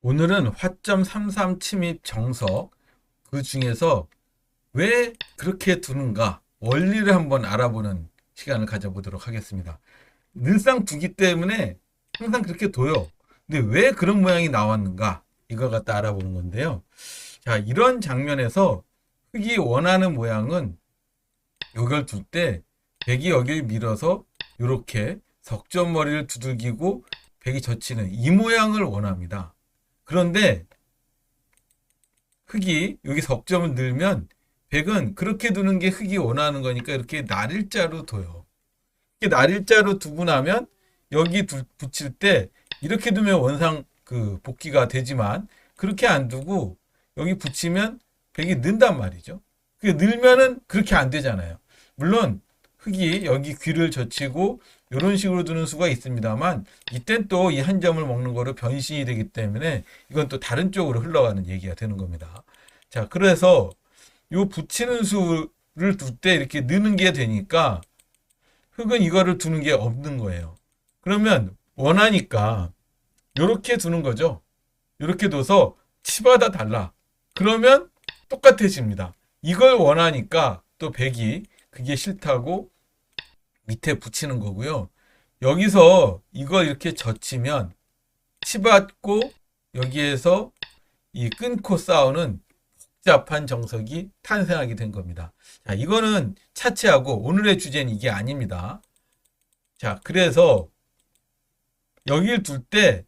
오늘은 화점 33 침입 정석 그 중에서 왜 그렇게 두는가 원리를 한번 알아보는 시간을 가져보도록 하겠습니다. 늘상 두기 때문에 항상 그렇게 둬요. 근데 왜 그런 모양이 나왔는가 이걸 갖다 알아보는 건데요. 자 이런 장면에서 흙이 원하는 모양은 이걸 둘때 백이 여기를 밀어서 이렇게 석점머리를 두들기고 백이 젖히는 이 모양을 원합니다. 그런데 흙이 여기 석점을 넣으면 백은 그렇게 두는 게 흙이 원하는 거니까 이렇게 날일자로 둬요. 이렇게 날일자로 두고 나면 여기 두- 붙일 때 이렇게 두면 원상 그 복귀가 되지만 그렇게 안 두고 여기 붙이면 백이 는단 말이죠. 그 늘면은 그렇게 안 되잖아요. 물론 흙이 여기 귀를 젖히고 이런 식으로 두는 수가 있습니다만 이땐 또 이 한 점을 먹는 거로 변신이 되기 때문에 이건 또 다른 쪽으로 흘러가는 얘기가 되는 겁니다. 자, 그래서 요 붙이는 수를 둘 때 이렇게 느는 게 되니까 흙은 이거를 두는 게 없는 거예요. 그러면 원하니까 요렇게 두는 거죠. 요렇게 둬서 치마다 달라. 그러면 똑같아집니다. 이걸 원하니까 또 백이 그게 싫다고 밑에 붙이는 거고요. 여기서 이걸 이렇게 젖히면 치받고 여기에서 이 끊고 싸우는 복잡한 정석이 탄생하게 된 겁니다. 자, 이거는 차치하고 오늘의 주제는 이게 아닙니다. 자, 그래서 여기를 둘 때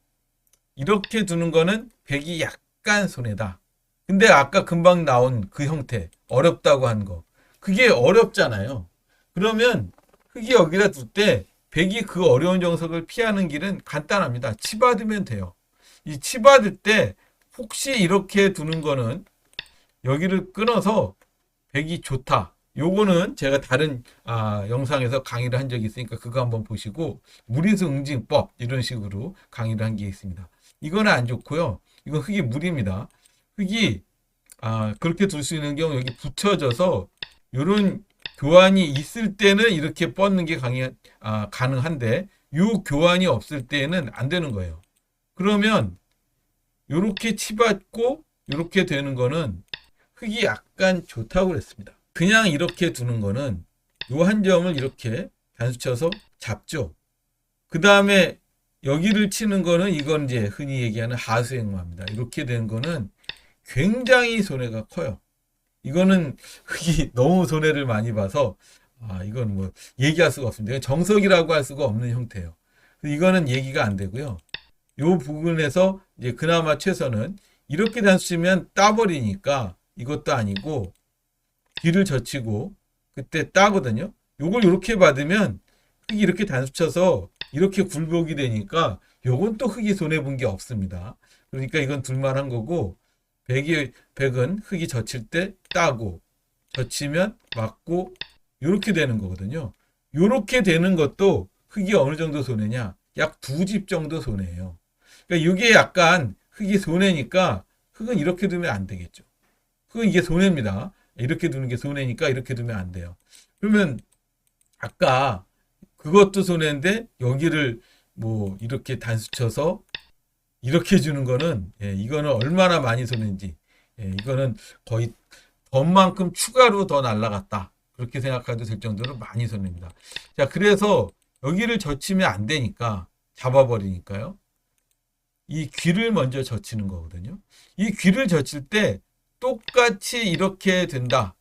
이렇게 두는 거는 백이 약간 손해다. 근데 아까 금방 나온 그 형태, 어렵다고 한 거. 그게 어렵잖아요. 그러면 흙이 여기다 둘 때 백이 그 어려운 정석을 피하는 길은 간단합니다. 치받으면 돼요. 이 치받을 때 혹시 이렇게 두는 거는 여기를 끊어서 백이 좋다. 요거는 제가 다른 아, 영상에서 강의를 한 적이 있으니까 그거 한번 보시고 무리수 응징법 이런 식으로 강의를 한 게 있습니다. 이거는 안 좋고요. 이건 흙이 무리입니다. 흙이 아, 그렇게 둘 수 있는 경우 여기 붙여져서 요런 교환이 있을 때는 이렇게 뻗는 게 강이, 아, 가능한데 요 교환이 없을 때는 안 되는 거예요. 그러면 요렇게 치받고 요렇게 되는 거는 흙이 약간 좋다고 그랬습니다. 그냥 이렇게 두는 거는 요 한 점을 이렇게 단수쳐서 잡죠. 그 다음에 여기를 치는 거는 이건 이제 흔히 얘기하는 하수행마입니다. 이렇게 된 거는 굉장히 손해가 커요. 이거는 흙이 너무 손해를 많이 봐서 아 이건 뭐 얘기할 수가 없습니다. 정석이라고 할 수가 없는 형태예요. 이거는 얘기가 안 되고요. 요 부분에서 이제 그나마 최선은 이렇게 단수치면 따버리니까 이것도 아니고 귀를 젖히고 그때 따거든요. 요걸 이렇게 받으면 흙이 이렇게 단수쳐서 이렇게 굴복이 되니까 요건 또 흙이 손해 본 게 없습니다. 그러니까 이건 둘만한 거고 백이 백은 흙이 젖힐 때 따고 젖히면 맞고 요렇게 되는 거거든요. 요렇게 되는 것도 흙이 어느 정도 손해냐? 약 두 집 정도 손해예요. 그러니까 이게 약간 흙이 손해니까 흙은 이렇게 두면 안 되겠죠. 흙은 이게 손해입니다. 이렇게 두는 게 손해니까 이렇게 두면 안 돼요. 그러면 아까 그것도 손해인데 여기를 뭐 이렇게 단수 쳐서 이렇게 주는 거는 예, 이거는 얼마나 많이 손해인지 예, 이거는 거의 덤만큼 추가로 더 날라갔다 그렇게 생각해도 될 정도로 많이 손해입니다. 자 그래서 여기를 젖히면 안 되니까 잡아버리니까요. 이 귀를 먼저 젖히는 거거든요. 이 귀를 젖힐 때 똑같이 이렇게 된다.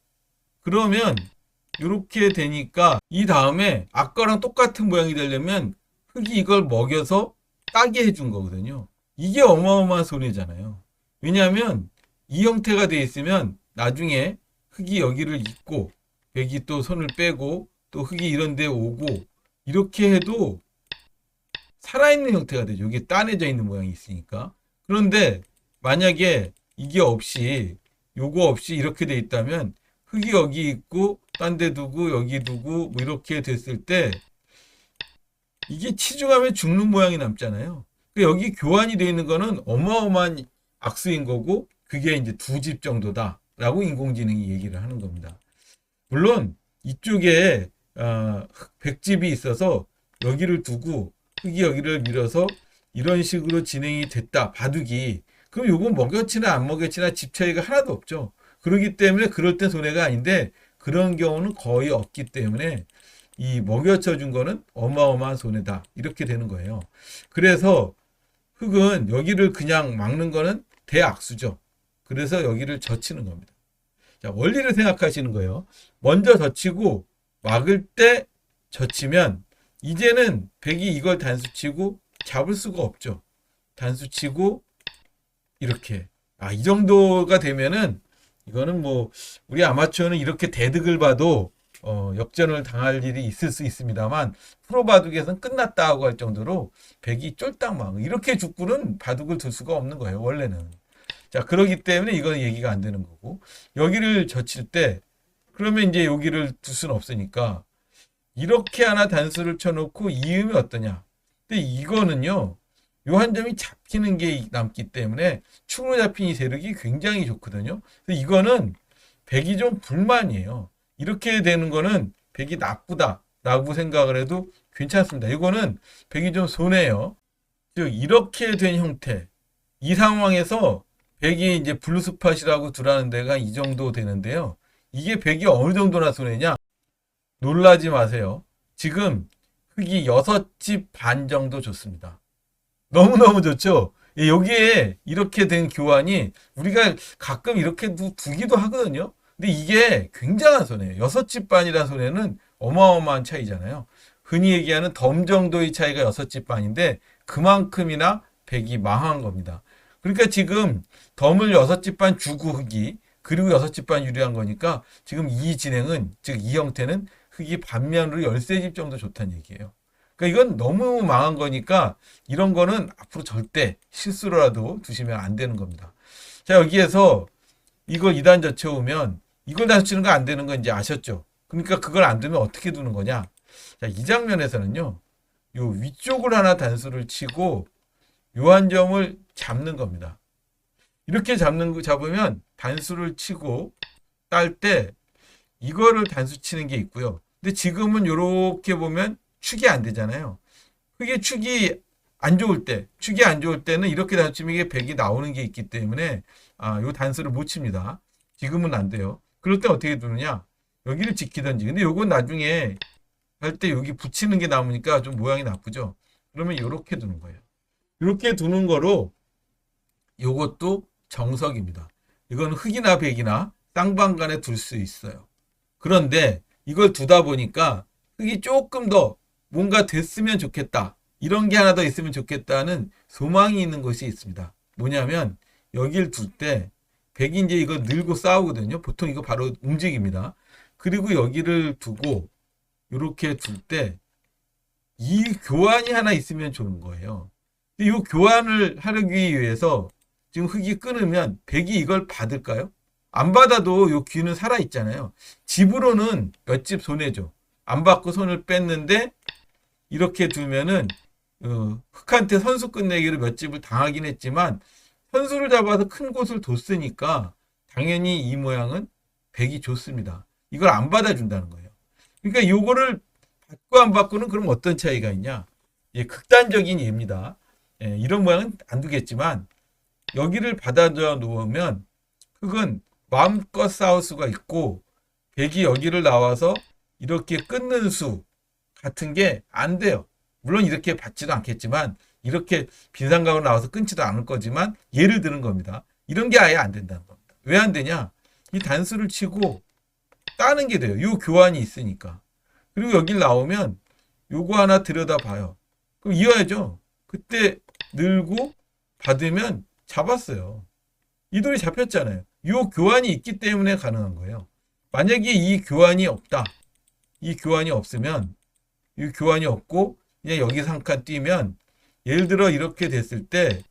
그러면 이렇게 되니까 이 다음에 아까랑 똑같은 모양이 되려면 흙이 이걸 먹여서 따게 해준 거거든요. 이게 어마어마한 손해잖아요. 왜냐하면 이 형태가 돼 있으면 나중에 흙이 여기를 잇고 백이 또 손을 빼고 또 흙이 이런 데 오고 이렇게 해도 살아있는 형태가 되죠. 여기 따내져 있는 모양이 있으니까. 그런데 만약에 이게 없이 요거 없이 이렇게 돼 있다면 흙이 여기 있고 딴 데 두고 여기 두고 뭐 이렇게 됐을 때 이게 치중하면 죽는 모양이 남잖아요. 그 여기 교환이 되어 있는 거는 어마어마한 악수인 거고 그게 이제 두 집 정도다라고 인공지능이 얘기를 하는 겁니다. 물론 이쪽에 어, 백집이 있어서 여기를 두고 흙이 여기를 밀어서 이런 식으로 진행이 됐다 바둑이 그럼 요건 먹여치나 안 먹여치나 집 차이가 하나도 없죠. 그렇기 때문에 그럴 때 손해가 아닌데 그런 경우는 거의 없기 때문에 이 먹여쳐 준 거는 어마어마한 손해다. 이렇게 되는 거예요. 그래서 흙은 여기를 그냥 막는 거는 대악수죠. 그래서 여기를 젖히는 겁니다. 자, 원리를 생각하시는 거예요. 먼저 젖히고 막을 때 젖히면 이제는 백이 이걸 단수치고 잡을 수가 없죠. 단수치고 이렇게 아, 이 정도가 되면은 이거는 뭐 우리 아마추어는 이렇게 대득을 봐도 어, 역전을 당할 일이 있을 수 있습니다만 프로 바둑에서는 끝났다 하고 할 정도로 백이 쫄딱 망. 이렇게 죽고는 바둑을 둘 수가 없는 거예요 원래는. 자 그러기 때문에 이건 얘기가 안 되는 거고. 여기를 젖힐 때 그러면 이제 여기를 둘 수는 없으니까 이렇게 하나 단수를 쳐놓고 이음이 어떠냐. 근데 이거는요 요 한 점이 잡히는 게 남기 때문에 축으로 잡힌 이 세력이 굉장히 좋거든요. 그래서 이거는 백이 좀 불만이에요 이렇게 되는 거는 백이 나쁘다라고 생각을 해도 괜찮습니다. 이거는 백이 좀 손해요. 즉 이렇게 된 형태 이 상황에서 백이 이제 블루스팟이라고 두라는 데가 이 정도 되는데요. 이게 백이 어느 정도나 손해냐? 놀라지 마세요. 지금 흙이 6집 반 정도 좋습니다. 너무너무 좋죠? 예, 여기에 이렇게 된 교환이 우리가 가끔 이렇게 두, 두기도 하거든요. 근데 이게 굉장한 손해예요. 여섯 집 반이라는 손해는 어마어마한 차이잖아요. 흔히 얘기하는 덤 정도의 차이가 여섯 집 반인데 그만큼이나 백이 망한 겁니다. 그러니까 지금 덤을 여섯 집반 주고 흑이 그리고 여섯 집반 유리한 거니까 지금 이 진행은 즉 이 형태는 흑이 반면으로 열세 집 정도 좋다는 얘기예요. 그러니까 이건 너무 망한 거니까 이런 거는 앞으로 절대 실수로라도 두시면 안 되는 겁니다. 자 여기에서 이걸 2단 젖혀오면 이걸 다시 치는 거 안 되는 거 이제 아셨죠? 그러니까 그걸 안 두면 어떻게 두는 거냐? 자, 이 장면에서는요. 요 위쪽을 하나 단수를 치고 요 한 점을 잡는 겁니다. 이렇게 잡는 거 잡으면 단수를 치고 딸 때 이거를 단수 치는 게 있고요. 근데 지금은 요렇게 보면 축이 안 되잖아요. 그게 축이 안 좋을 때, 축이 안 좋을 때는 이렇게 단수 치면 이게 백이 나오는 게 있기 때문에 아, 요 단수를 못 칩니다. 지금은 안 돼요. 그럴 때 어떻게 두느냐? 여기를 지키든지. 근데 요건 나중에 할 때 여기 붙이는 게 남으니까 좀 모양이 나쁘죠? 그러면 이렇게 두는 거예요. 이렇게 두는 거로 요것도 정석입니다. 이건 흑이나 백이나 쌍방간에 둘 수 있어요. 그런데 이걸 두다 보니까 흑이 조금 더 뭔가 됐으면 좋겠다. 이런 게 하나 더 있으면 좋겠다는 소망이 있는 것이 있습니다. 뭐냐면 여길 둘 때 백이 이제 이거 늘고 싸우거든요. 보통 이거 바로 움직입니다. 그리고 여기를 두고 이렇게 둘 때 이 교환이 하나 있으면 좋은 거예요. 이 교환을 하기 위해서 지금 흙이 끊으면 백이 이걸 받을까요? 안 받아도 이 귀는 살아 있잖아요. 집으로는 몇집 손해죠. 안 받고 손을 뺐는데 이렇게 두면은 어, 흑한테 선수 끝내기로 몇 집을 당하긴 했지만 선수를 잡아서 큰 곳을 뒀으니까 당연히 이 모양은 백이 좋습니다. 이걸 안 받아준다는 거예요. 그러니까 요거를 받고 안 받고는 그럼 어떤 차이가 있냐? 예, 극단적인 예입니다. 예, 이런 모양은 안 두겠지만 여기를 받아줘 놓으면 흑은 마음껏 싸울 수가 있고 백이 여기를 나와서 이렇게 끊는 수 같은 게 안 돼요. 물론 이렇게 받지도 않겠지만 이렇게 빈상각으로 나와서 끊지도 않을 거지만 예를 드는 겁니다. 이런 게 아예 안 된다는 겁니다. 왜 안 되냐? 이 단수를 치고 따는 게 돼요. 요 교환이 있으니까. 그리고 여길 나오면 요거 하나 들여다 봐요. 그럼 이어야죠. 그때 늘고 받으면 잡았어요. 이 돌이 잡혔잖아요. 요 교환이 있기 때문에 가능한 거예요. 만약에 이 교환이 없다. 이 교환이 없으면 이 교환이 없고 그냥 여기서 한 칸 뛰면 예를 들어 이렇게 됐을 때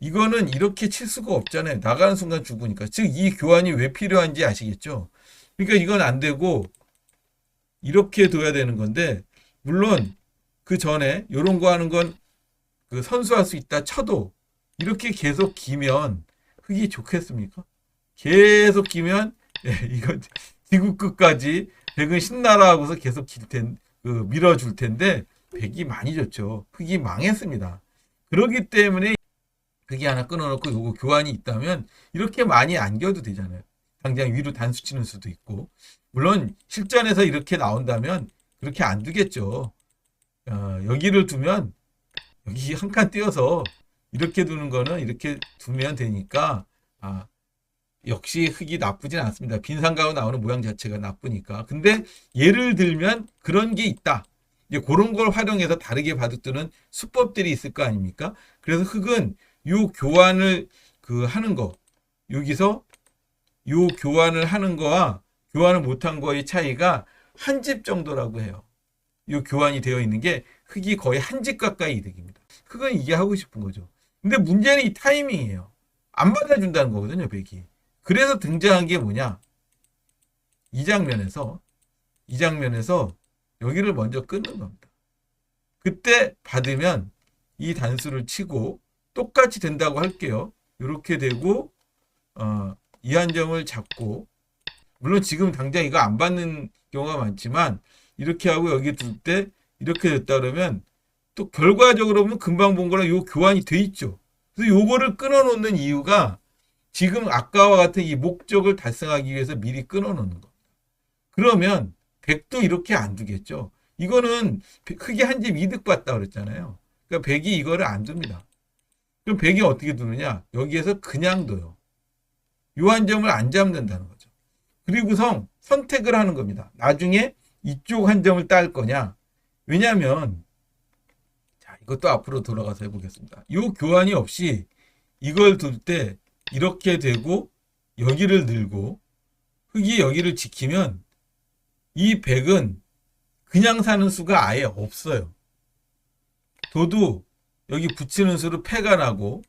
이거는 이렇게 칠 수가 없잖아요. 나가는 순간 죽으니까. 즉 이 교환이 왜 필요한지 아시겠죠? 그러니까 이건 안 되고 이렇게 둬야 되는 건데 물론 그 전에 이런 거 하는 건 그 선수할 수 있다 쳐도 이렇게 계속 기면 흙이 좋겠습니까? 계속 기면 예, 이거 지구 끝까지 백은 신나라 하고서 계속 길 텐, 그 밀어줄 텐데 백이 많이 졌죠. 흙이 망했습니다. 그렇기 때문에 흙이 하나 끊어놓고 요거 교환이 있다면 이렇게 많이 안겨도 되잖아요. 당장 위로 단수 치는 수도 있고 물론 실전에서 이렇게 나온다면 그렇게 안 두겠죠. 어, 여기를 두면 여기 한 칸 띄어서 이렇게 두는 거는 이렇게 두면 되니까 아, 역시 흙이 나쁘진 않습니다. 빈상가로 나오는 모양 자체가 나쁘니까. 근데 예를 들면 그런 게 있다. 이제 그런 걸 활용해서 다르게 바둑두는 수법들이 있을 거 아닙니까? 그래서 흙은 요 교환을 그 하는 거 여기서 요 교환을 하는 거와 교환을 못한 거의 차이가 한 집 정도라고 해요. 요 교환이 되어 있는 게 흙이 거의 한 집 가까이 이득입니다. 흙은 이게 하고 싶은 거죠. 근데 문제는 이 타이밍이에요. 안 받아준다는 거거든요, 백이. 그래서 등장한 게 뭐냐? 이 장면에서 이 장면에서 여기를 먼저 끊는 겁니다. 그때 받으면 이 단수를 치고 똑같이 된다고 할게요. 이렇게 되고 어, 이한 점을 잡고 물론 지금 당장 이거 안 받는 경우가 많지만 이렇게 하고 여기 둘 때 이렇게 됐다 그러면 또 결과적으로 보면 금방 본 거랑 요 교환이 돼 있죠. 그래서 요거를 끊어 놓는 이유가 지금 아까와 같은 이 목적을 달성하기 위해서 미리 끊어 놓는 겁니다. 그러면 100도 이렇게 안 두겠죠. 이거는 크게 한 집 이득 봤다 그랬잖아요. 그러니까 100이 이거를 안 둡니다. 그럼 100이 어떻게 두느냐? 여기에서 그냥 둬요. 요 한 점을 안 잡는다는 거죠. 그리고선 선택을 하는 겁니다. 나중에 이쪽 한 점을 딸 거냐? 왜냐하면 자 이것도 앞으로 돌아가서 해보겠습니다. 요 교환이 없이 이걸 둘 때 이렇게 되고 여기를 늘고 흙이 여기를 지키면 이 100은 그냥 사는 수가 아예 없어요. 도도 여기 붙이는 수로 패가 나고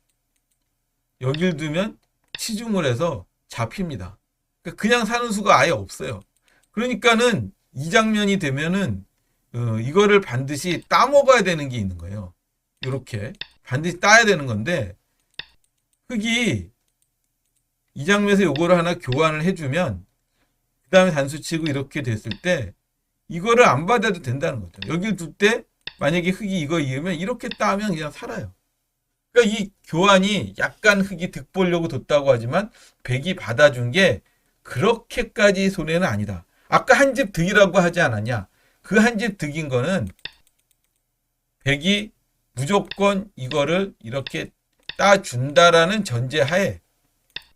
여길 두면 치중을 해서 잡힙니다. 그러니까 그냥 사는 수가 아예 없어요. 그러니까는 이 장면이 되면은 어, 이거를 반드시 따먹어야 되는 게 있는 거예요. 이렇게 반드시 따야 되는 건데 흙이 이 장면에서 요거를 하나 교환을 해주면 그 다음에 단수 치고 이렇게 됐을 때 이거를 안 받아도 된다는 거죠. 여길 둘때 만약에 흙이 이거 이으면 이렇게 따면 그냥 살아요. 그러니까 이 교환이 약간 흙이 득 보려고 뒀다고 하지만 백이 받아준 게 그렇게까지 손해는 아니다. 아까 한 집 득이라고 하지 않았냐? 그 한 집 득인 거는 백이 무조건 이거를 이렇게 따준다라는 전제하에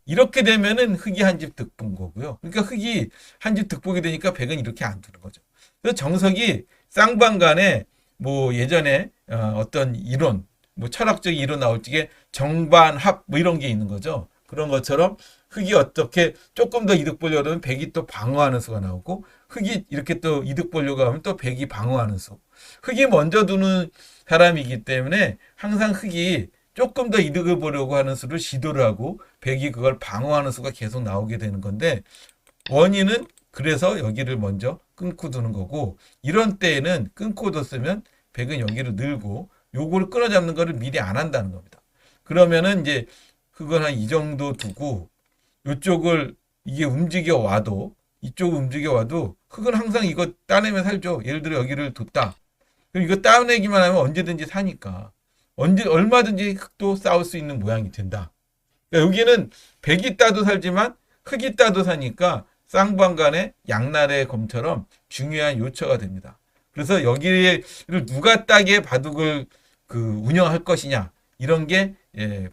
이렇게 되면은 흙이 한 집 득본 거고요. 그러니까 흙이 한 집 득보게 되니까 백은 이렇게 안 두는 거죠. 그래서 정석이 쌍방간에 뭐 예전에 어, 어떤 이론, 뭐 철학적 이론 나올 적에 정반합 뭐 이런 게 있는 거죠. 그런 것처럼 흙이 어떻게 조금 더 이득 보려고 하면 백이 또 방어하는 수가 나오고 흙이 이렇게 또 이득 보려고 하면 또 백이 방어하는 수. 흙이 먼저 두는 사람이기 때문에 항상 흙이 조금 더 이득을 보려고 하는 수를 시도를 하고 백이 그걸 방어하는 수가 계속 나오게 되는 건데 원인은 그래서 여기를 먼저 끊고 두는 거고 이런 때에는 끊고 뒀으면 백은 여기를 늘고 요거를 끊어잡는 거를 미리 안 한다는 겁니다. 그러면은 이제 그건 한 이 정도 두고 이쪽을 이게 움직여 와도 이쪽 움직여 와도 흙은 항상 이거 따내면 살죠. 예를 들어 여기를 뒀다. 그럼 이거 따내기만 하면 언제든지 사니까 언제 얼마든지 흙도 싸울 수 있는 모양이 된다. 그러니까 여기는 백이 따도 살지만 흙이 따도 사니까 쌍방간의 양날의 검처럼 중요한 요처가 됩니다. 그래서 여기를 누가 따게 바둑을 그 운영할 것이냐 이런 게 예,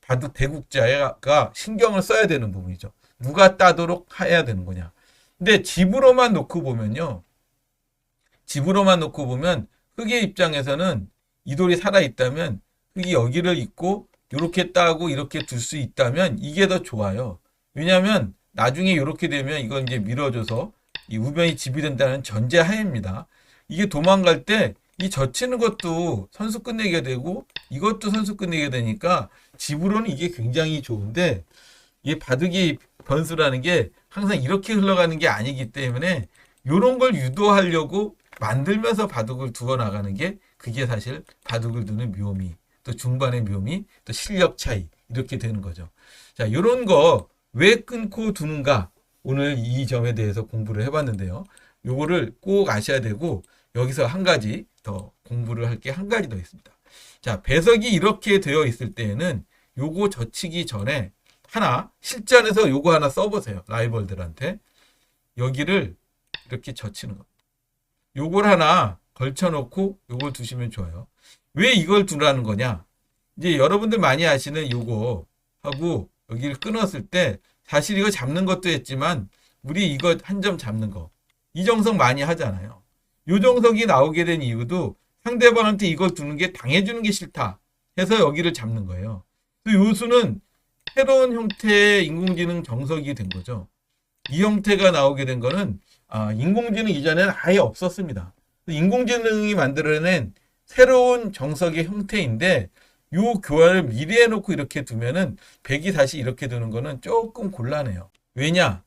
바둑 대국자가 신경을 써야 되는 부분이죠. 누가 따도록 해야 되는 거냐. 근데 집으로만 놓고 보면요. 집으로만 놓고 보면 흙의 입장에서는 이 돌이 살아 있다면 흙이 여기를 있고 이렇게 따고 이렇게 둘 수 있다면 이게 더 좋아요. 왜냐하면 나중에 이렇게 되면 이건 이제 밀어줘서 이 우변이 집이 된다는 전제하에입니다. 이게 도망갈 때 이 젖히는 것도 선수 끝내게 되고 이것도 선수 끝내게 되니까 집으로는 이게 굉장히 좋은데 이 바둑이 변수라는 게 항상 이렇게 흘러가는 게 아니기 때문에 이런 걸 유도하려고 만들면서 바둑을 두어 나가는 게 그게 사실 바둑을 두는 묘미 또 중반의 묘미 또 실력 차이 이렇게 되는 거죠. 자 이런 거 왜 끊고 두는가 오늘 이 점에 대해서 공부를 해봤는데요. 요거를 꼭 아셔야 되고 여기서 한 가지 더 공부를 할 게 한 가지 더 있습니다. 자, 배석이 이렇게 되어 있을 때에는 요거 젖히기 전에 하나 실전에서 요거 하나 써보세요. 라이벌들한테 여기를 이렇게 젖히는 겁니다. 요걸 하나 걸쳐놓고 요걸 두시면 좋아요. 왜 이걸 두라는 거냐? 이제 여러분들 많이 아시는 요거 하고 여기를 끊었을 때 사실 이거 잡는 것도 했지만 우리 이거 한 점 잡는 거 이 정석 많이 하잖아요. 요 정석이 나오게 된 이유도 상대방한테 이걸 두는 게 당해주는 게 싫다 해서 여기를 잡는 거예요. 또 요수는 새로운 형태의 인공지능 정석이 된 거죠. 이 형태가 나오게 된 거는 아, 인공지능 이전에는 아예 없었습니다. 인공지능이 만들어낸 새로운 정석의 형태인데 요 교환을 미리 해놓고 이렇게 두면은 백이 다시 이렇게 두는 거는 조금 곤란해요. 왜냐?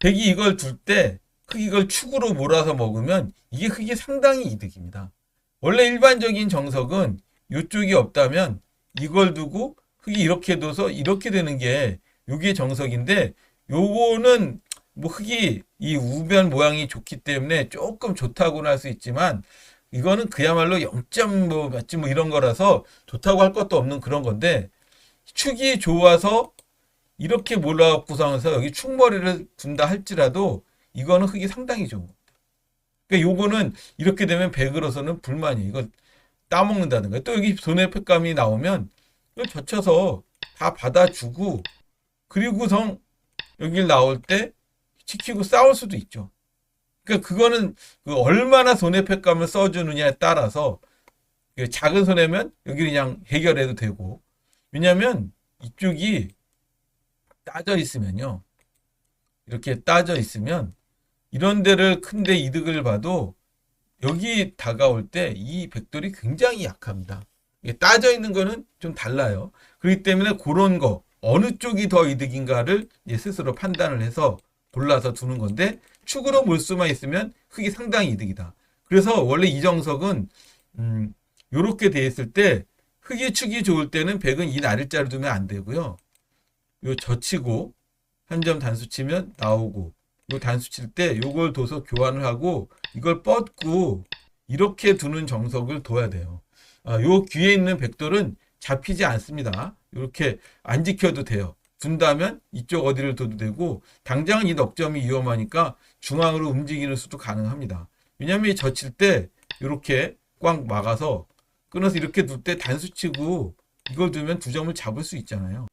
백이 이걸 둘때흙 이걸 축으로 몰아서 먹으면 이게 흙이 상당히 이득입니다. 원래 일반적인 정석은 이쪽이 없다면 이걸 두고 흙이 이렇게 둬서 이렇게 되는 게 요게 정석인데 요거는 뭐 흙이 이 우변 모양이 좋기 때문에 조금 좋다고는 할 수 있지만 이거는 그야말로 0뭐 몇지 뭐 이런 거라서 좋다고 할 것도 없는 그런 건데 축이 좋아서 이렇게 몰라갖고서 여기 축머리를 둔다 할지라도 이거는 흙이 상당히 좋은 겁니다. 그러니까 요거는 이렇게 되면 백으로서는 불만이에요. 이거 따먹는다든가 또 여기 손해패감이 나오면 이걸 젖혀서 다 받아주고 그리고성 여길 나올 때 지키고 싸울 수도 있죠. 그러니까 그거는 그 얼마나 손해패감을 써주느냐에 따라서 그 작은 손해면 여기 그냥 해결해도 되고 왜냐하면 이쪽이 따져 있으면요 이렇게 따져 있으면 이런 데를 큰데 이득을 봐도 여기 다가올 때 이 백돌이 굉장히 약합니다. 따져 있는 거는 좀 달라요. 그렇기 때문에 그런 거 어느 쪽이 더 이득인가를 스스로 판단을 해서 골라서 두는 건데 축으로 볼 수만 있으면 흙이 상당히 이득이다. 그래서 원래 이정석은 음, 요렇게 돼 있을 때 흙이 축이 좋을 때는 백은 이 나를자를 두면 안 되고요. 요 젖히고 한 점 단수 치면 나오고 요 단수 칠 때 요걸 둬서 교환을 하고 이걸 뻗고 이렇게 두는 정석을 둬야 돼요. 아, 요 귀에 있는 백돌은 잡히지 않습니다. 이렇게 안 지켜도 돼요. 둔다면 이쪽 어디를 둬도 되고 당장은 이 넉점이 위험하니까 중앙으로 움직이는 수도 가능합니다. 왜냐하면 이 젖힐 때 이렇게 꽉 막아서 끊어서 이렇게 둘 때 단수 치고 이걸 두면 두 점을 잡을 수 있잖아요.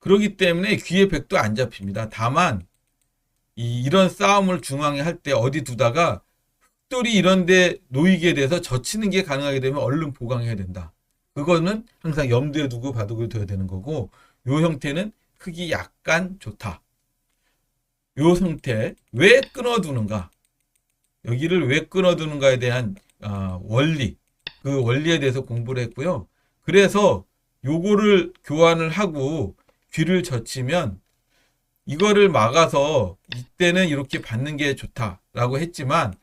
그렇기 때문에 귀에 백도 안 잡힙니다. 다만 이, 이런 싸움을 중앙에 할 때 어디 두다가 흑돌이 이런데 놓이게 돼서 젖히는 게 가능하게 되면 얼른 보강해야 된다. 그거는 항상 염두에 두고 바둑을 둬야 되는 거고 요 형태는 흙이 약간 좋다. 요 형태 왜 끊어두는가? 여기를 왜 끊어두는가에 대한 아, 원리 그 원리에 대해서 공부를 했고요. 그래서 요거를 교환을 하고 귀를 젖히면 이거를 막아서 이때는 이렇게 받는 게 좋다라고 했지만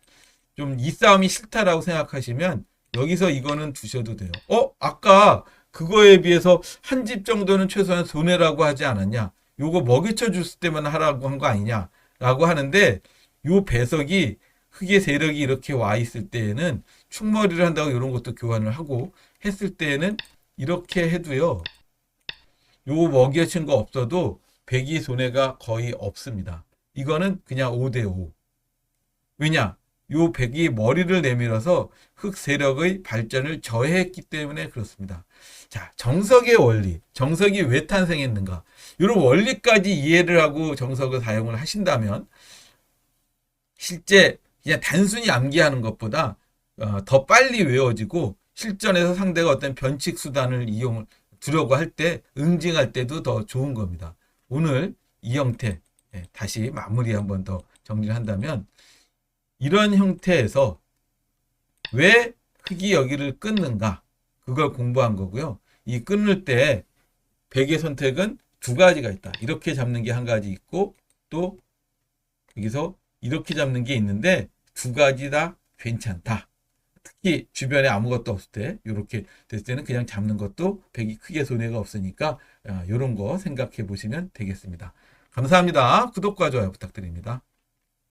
좀 이 싸움이 싫다라고 생각하시면 여기서 이거는 두셔도 돼요. 어? 아까 그거에 비해서 한 집 정도는 최소한 손해라고 하지 않았냐? 요거 먹이쳐 줬을 때만 하라고 한 거 아니냐? 라고 하는데 요 배석이 흙의 세력이 이렇게 와 있을 때에는 축머리를 한다고 이런 것도 교환을 하고 했을 때에는 이렇게 해도요. 요 먹여친 거 없어도 백이 손해가 거의 없습니다. 이거는 그냥 5대5. 왜냐? 요 백이 머리를 내밀어서 흑 세력의 발전을 저해했기 때문에 그렇습니다. 자, 정석의 원리. 정석이 왜 탄생했는가? 이런 원리까지 이해를 하고 정석을 사용을 하신다면 실제 그냥 단순히 암기하는 것보다 어, 더 빨리 외워지고 실전에서 상대가 어떤 변칙 수단을 이용을 두려고 할 때 응징할 때도 더 좋은 겁니다. 오늘 이 형태 예, 다시 마무리 한번 더 정리를 한다면 이런 형태에서 왜 흙이 여기를 끊는가 그걸 공부한 거고요. 이 끊을 때 백의 선택은 두 가지가 있다. 이렇게 잡는 게 한 가지 있고 또 여기서 이렇게 잡는 게 있는데 두 가지 다 괜찮다. 특히 주변에 아무것도 없을 때 이렇게 됐을 때는 그냥 잡는 것도 백이 크게 손해가 없으니까 이런 거 생각해 보시면 되겠습니다. 감사합니다. 구독과 좋아요 부탁드립니다.